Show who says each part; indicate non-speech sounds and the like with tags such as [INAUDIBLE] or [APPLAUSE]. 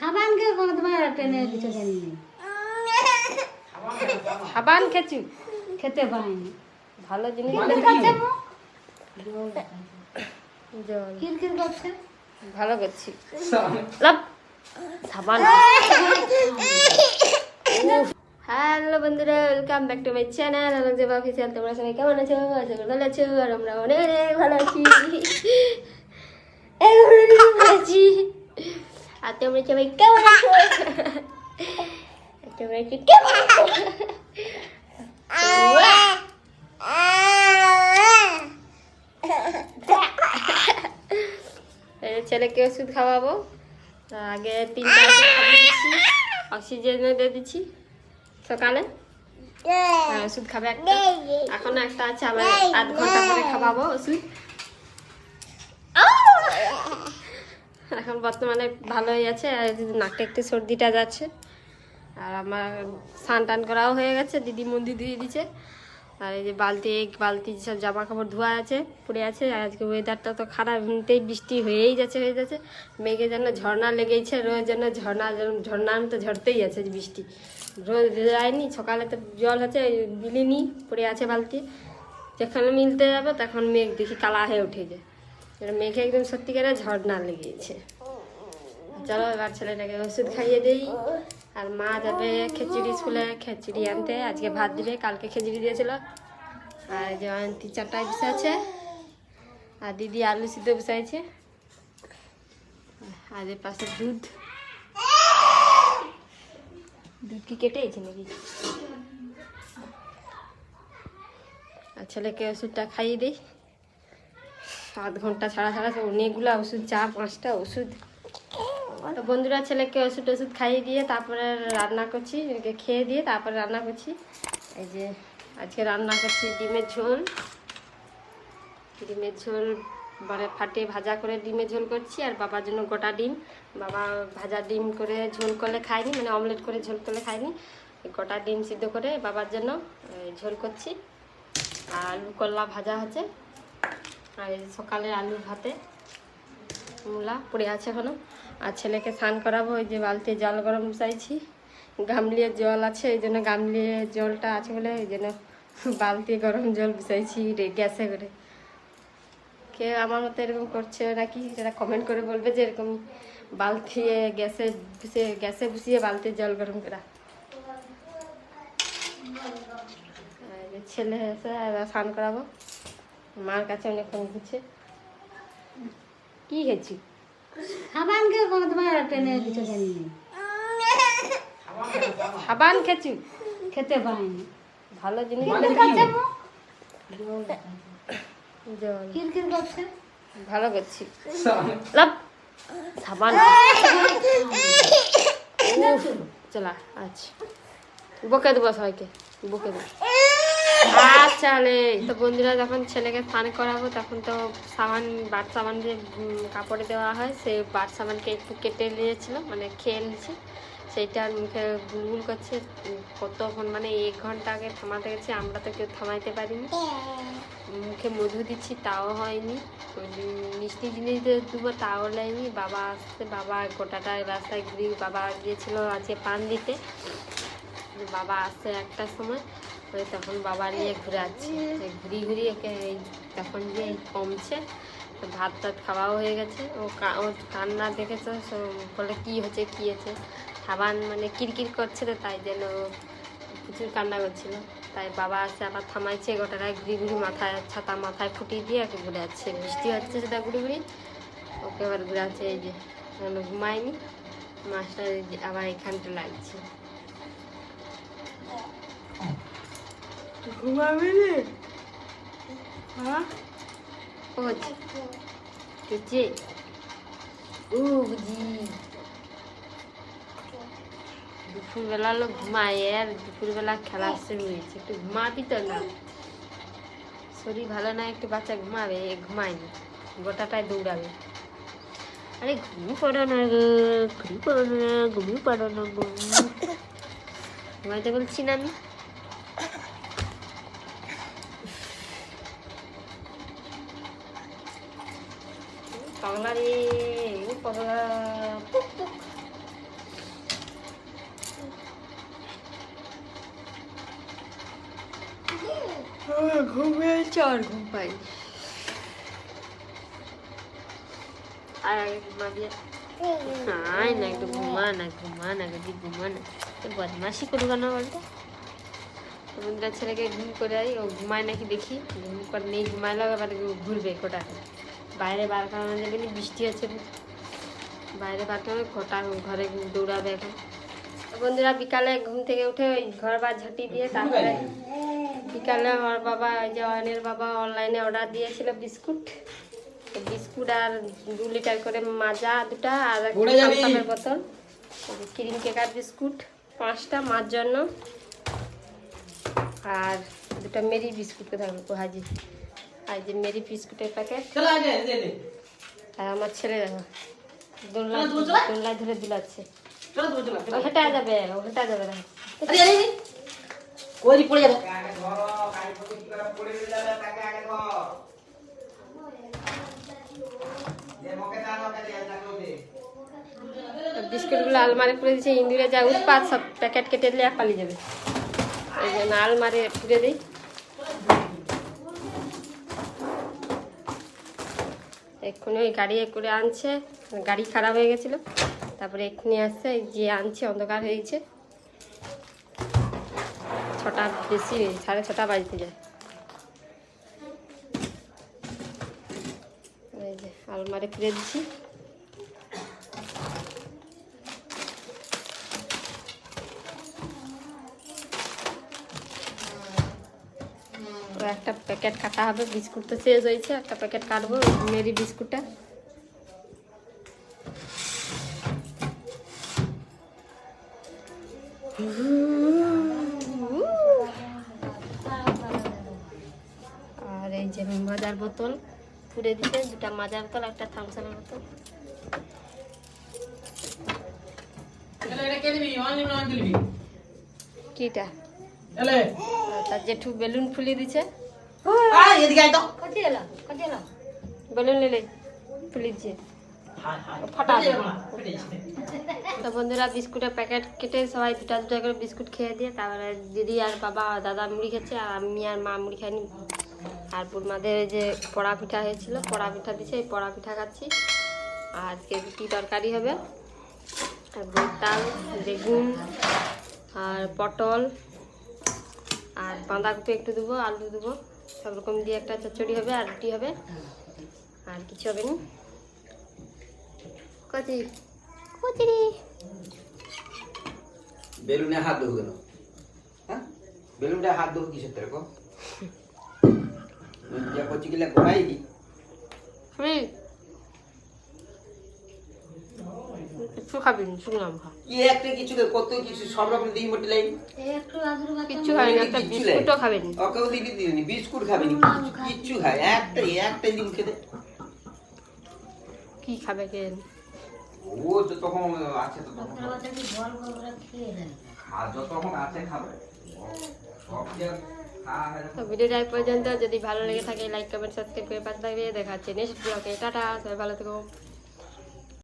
Speaker 1: সাবানকে তোমার টেনে কিছু জানি
Speaker 2: সাবান খেছু
Speaker 1: খেতে পাইনি।
Speaker 2: ভালো জিনিস
Speaker 1: কিরকির করছে
Speaker 2: ভালো করছি। সাবান। হ্যালো বন্ধুরা welcome back to my channel Alok Deb official তোমরা সবাই কেমন আছো? আশা করি ভালো আছো আর আমরা অনেক ভালো আছি [LAUGHS] এখন অনেক ভালো আছি আর তোমরা সবাই কেমন আছো তোমরা একটু কেমন আছো ছেলেকে ওষুধ খাওয়াবো আগে তিনটা অক্সিজেনও দিয়ে দিচ্ছি সকালে ওষুধ খাবে একটা এখনও একটা আছে আবার আধ ঘণ্টা পরে খাওয়াবো ওষুধ এখন বর্তমানে ভালোই আছে, আর নাকটা একটু সর্দিটা যাচ্ছে। আর আমার স্নান টান করাও হয়ে গেছে, দিদি মন্দির দিয়ে দিচ্ছে আর এই যে বালতি বালতি সব জামা কাপড় ধোয়া আছে, পড়ে আছে আজকে ওয়েদারটা তো খারাপ এমনিতেই বৃষ্টি হয়েই যাচ্ছে, হয়ে যাচ্ছে। মেঘে যেন ঝর্ণা লেগেছে রোজ যেন ঝর্ণা ঝর্ণার মতো ঝরতেই আছে বৃষ্টি। রোজ যায়নি, সকালে তো জল হচ্ছে বিলিনি পড়ে আছে বালতি। যখন মিলতে যাবে, তখন মেঘ দেখি কালা হয়ে উঠে যায় মেঘে একদম সত্যিকারে ঝর্ণা লেগেছে। চলো এবার ছেলেটাকে ওষুধ খাইয়ে দেই। আর মা যাবে খিচুড়ি স্কুলে খিচুড়ি আনতে। আজকে ভাত দিবে, কালকে খিচুড়ি দিয়েছিল। আর তিন চারটায় বসে আর দিদি আলু সিদ্ধ বসাইছে আর এর পাশে দুধ। দুধ কি কেটেছে নাকি? আর ছেলেকে ওষুধটা খাইয়ে দিই। সাত ঘণ্টা ছাড়া ছাড়া অনেকগুলো ওষুধ, চা, পাঁচটা ওষুধ। তো বন্ধুরা, ছেলেকে ওষুধ ওষুধ খাইয়ে দিয়ে তারপরে রান্না করছি খেয়ে দিয়ে তারপরে রান্না করছি। এই যে আজকে রান্না করছি ডিমের ঝোল। ডিমের ঝোল মানে ফাটিয়ে ভাজা করে ডিমের ঝোল করছি, আর বাবার জন্য গোটা ডিম। বাবা ভাজা ডিম করে ঝোল করলে খায়নি মানে অমলেট করে ঝোল করলে খায়নি। গোটা ডিম সিদ্ধ করে বাবার জন্য ঝোল করছি। আর আলু করলা ভাজা আছে আর এই সকালে আলু ভাতে মূলা পড়ে আছে এখনও। আর ছেলেকে স্নান করাবো, ওই যে বালতি জল গরম বসাইছি গামলিয়ে জল আছে, এই জন্য গামলিয়ে জলটা আছে বলে ওই জন্য বালতি গরম জল বসাইছি রে গ্যাসে করে। কে আমার মতো এরকম করছে নাকি? সেটা কমেন্ট করে বলবে যে এরকম বালতি গ্যাসে বসিয়ে গ্যাসে বসিয়ে বালতির জল গরম করা। ছেলে এসে এবার স্নান করাবো। মার কাছে অনেক অনেকক্ষণ ঘুরছে। কি খেয়েছি?
Speaker 1: সাবানকে তোমার টেনে কিছু জানি
Speaker 2: সাবান খেয়েছি।
Speaker 1: খেতে পাইনি।
Speaker 2: ভালো জিনিস।
Speaker 1: কিরকির করছে
Speaker 2: ভালো করছি। লাভ সাবান। চলা আচ্ছা। বকে দেবো সবাইকে। বকে দেবো। আচ্ছা রে, তো বন্ধুরা যখন ছেলেকে স্নান করাবো তখন তো সাবান বাট সাবান যে কাপড়ে দেওয়া হয়। সেই বাট সাবানকে একটু কেটে নিয়েছিল মানে খেয়ে নিয়েছি। সেইটা মুখে গুলগুল করছে। কতক্ষণ মানে এক ঘণ্টা আগে থামাতে গেছে আমরা তো কেউ থামাইতে পারিনি। মুখে মধু দিচ্ছি, তাও হয়নি। মিষ্টি জিনিস দিয়ে দেবো, তাও নেয়নি বাবা আসছে, বাবা গোটাটা রাস্তায় ঘুরি বাবা গিয়েছিল আজকে পান দিতে। বাবা আসছে একটা সময়। তখন বাবা নিয়ে ঘুরে আসছে। ঘুরি ঘুরি ওকে তখন যে কমছে ভাত টাত খাওয়াও হয়ে গেছে। ও ওর কান্না দেখেছে বলে, কি হচ্ছে কি হচ্ছে সাবান মানে কিরকির করছে তো তাই যেন ও প্রচুর কান্না করছিল। তাই বাবা আসে, আবার থামাইছে গোটাটায়, ঘুরি ঘুরি মাথায়, ছাতা মাথায় ফুটিয়ে দিয়ে ওকে ঘুরে যাচ্ছে বৃষ্টি হচ্ছে সেটা ঘুরি ঘুরি। ওকে আবার ঘুরে আছে এই যে ঘুমায়নি। মাছটা আবার এখানটা লাগছে। ঘুমাবে রে হ্যাঁ ও কেচে বুঝি দুপুরবেলা লোক ঘুমায় আর দুপুরবেলা খেলা শুরু হয়েছে একটু ঘুমাবি তো না শরীর ভালো না একটু বাচ্চা ঘুমাবে ঘুমায়নি গোটাটায় দৌড়াবে আরে ঘুমিয়ে পড়ো না গো ঘুমিয়ে পড়ো না ঘুমিয়ে পড়ো না গো ঘুমাইতে বলছি না আমি 박나리 우빠가 푹푹 ঘুমিয়েছে আর ঘুম পাই আর আগে ঘুমাবিয়ে আয় না একটু ঘুমা না ঘুমা না যদি ঘুমা না বদমাসি করুক না বলতো রবীন্দ্র ছেলেকে ঘুম করে আই ও ঘুমায় নাকি দেখি ঘুম করে নেই ঘুমাইলে আবার ঘুরবে কোটা বাইরে বার করানো যাবে না বৃষ্টি আছে বাইরে বার করে ঘটা ঘরে দৌড়াবে এখন বন্ধুরা বিকালে ঘুম থেকে উঠে ওই ঘর বার ঝাঁটি দিয়ে তারপরে বিকালে আমার বাবা ওই যে অয়নের বাবা অনলাইনে অর্ডার দিয়েছিল বিস্কুট। বিস্কুট আর দু লিটার করে মাজা দুটা আর একটা বোতল। ক্রিম কেকার বিস্কুট পাঁচটা মার জন্য। আর দুটো মেরি বিস্কুট কোথায় গেল হাজি আর যে মেরি বিস্কুটের প্যাকেট।
Speaker 3: চলো আগে দে দে
Speaker 2: আর আমার ছেলে দেখো দোলনা। দোলনায় ধরে দুলাচ্ছে। ও হেঁটে যাবে ও হেঁটে যাবে দেখো
Speaker 3: আরে আরে আরে। কই পড়ে যাবে
Speaker 2: বিস্কুটগুলো আলমারি পুরে দিচ্ছে ইন্দুরে যা উৎপাত সব প্যাকেট কেটে দিলে পালিয়ে যাবে। এই জন্য আলমারি পুরে দিই। এক্ষুনি ওই গাড়ি করে আনছে। গাড়ি খারাপ হয়ে গেছিল। তারপরে এক্ষুনি আসছে যে আনছে, অন্ধকার হয়েছে। ছটা বেশি, সাড়ে ছটা বাজতে যায়। আলমারে ফিরে দিচ্ছি। তো একটা প্যাকেট কাটা হবে বিস্কুট তো শেষ হয়েছে একটা প্যাকেট কাটবো মেরি বিস্কুটটা। আর এই যে মাজার বোতল ফুড়ে দিতে দুটা মাজার বোতল একটা থামসানের বোতল। কিটা?
Speaker 3: এলে।
Speaker 2: তার জেঠু বেলুন ফুলিয়ে দিছে
Speaker 3: আয় এদিকে আয় তো।
Speaker 1: কচি এলো কচি এলো।
Speaker 2: বেলুন নিলে ফেটে
Speaker 3: যাবে।
Speaker 2: তো বন্ধুরা বিস্কুটের প্যাকেট কেটে সবাই দুটা দুটা করে বিস্কুট খেয়ে দিয়ে তারপরে দিদি আর বাবা দাদা মুড়ি খেয়েছে আর আমি আর মা মুড়ি খাইনি। আর বুড়মাদের যে পড়া পিঠা হয়েছিল পড়া পিঠা দিছে এই পড়া পিঠা খাচ্ছি। আর আজকে রুটি তরকারি হবে? আর ডাল বেগুন আর পটল আর বাঁধাকপি একটু দেবো আলু দেবো। সব রকম দিয়ে একটা চচ্চড়ি হবে আর রুটি হবে। আর কিছু হবে না। কচি। কচুরি
Speaker 4: বেলুনে হাত ধোবো কেন? হ্যাঁ? বেলুনটা হাত ধোবো কিসের তোর কো? যা করছি গেলে ঘোরাই দি
Speaker 2: কিছু খাবি না খা।
Speaker 4: কি একটা কিছু কত কিছু সব রকম দিই মোটে লাইন
Speaker 1: একটু আদুর বাচ্চা
Speaker 2: কিচ্ছু খাবি না একটা
Speaker 4: কিচ্ছু
Speaker 2: বিস্কুটও খাবি না।
Speaker 4: ওকেও দিবি দিবি বিস্কুট খাবি নি। কিচ্ছু খায় একটা একটা দিন খেতে।
Speaker 2: কি খাবে কে
Speaker 4: ও তো তখন আছে তো তখন খা যতক্ষণ আছে খাবে। সব হয়।
Speaker 2: তো ভিডিওটা পর্যন্ত। যদি ভালো লেগে থাকে লাইক কমেন্ট সাবস্ক্রাইব করে পাশে থাকবে। দেখা হচ্ছে নেক্সট ব্লগে টাটা সবাই ভালো থেকো।